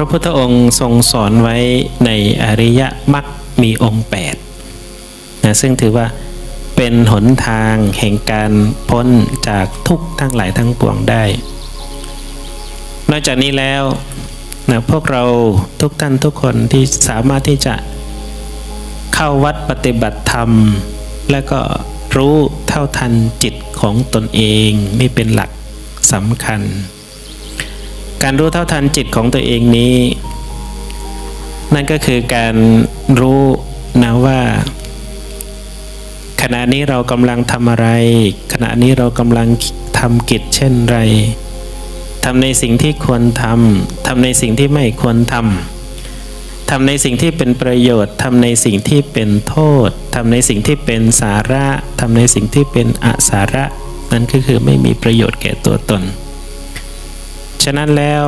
พระพุทธองค์ทรงสอนไว้ในอริยมรรคมีองค์8นะซึ่งถือว่าเป็นหนทางแห่งการพ้นจากทุกข์ทั้งหลายทั้งปวงได้ นอกจากนี้แล้วนะพวกเราทุกท่านทุกคนที่สามารถที่จะเข้าวัดปฏิบัติธรรม และก็รู้เท่าทันจิตของตนเองนี่เป็นหลักสำคัญ การรู้เท่าทันจิตของตัวเองนี้ นั่นก็คือการรู้นะว่าขณะนี้เรากำลังทำอะไร ขณะนี้เรากำลังทำกิจเช่นไรทำในสิ่งที่ควรทำทำในสิ่งที่ไม่ควรทำทำในสิ่งที่เป็นประโยชน์ทำในสิ่งที่เป็นโทษทำในสิ่งที่เป็นสาระทำในสิ่งที่เป็นอสาระ นั่นก็คือไม่มีประโยชน์แก่ตัวตน ฉะนั้นแล้ว